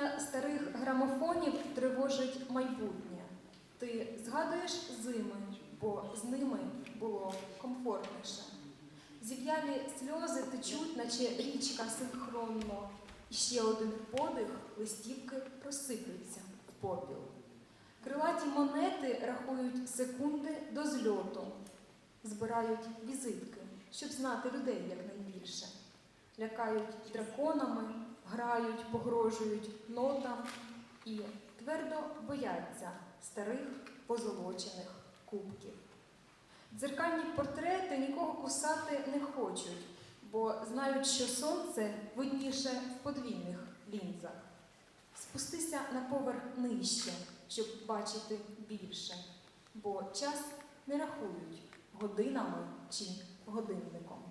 Пісня старих грамофонів тривожить майбутнє. Ти згадуєш зими, бо з ними було комфортніше. Зів'ялі сльози течуть, наче річка синхронно, і ще один подих листівки просиплються в попіл. Крилаті монети рахують секунди до зльоту, збирають візитки, щоб знати людей якнайбільше. Лякають драконами, грають, погрожують нотам і твердо бояться старих позолочених кубків. Дзеркальні портрети нікого кусати не хочуть, бо знають, що сонце видніше в подвійних лінзах. Спустися на поверх нижче, щоб бачити більше, бо час не рахують годинами чи годинниками.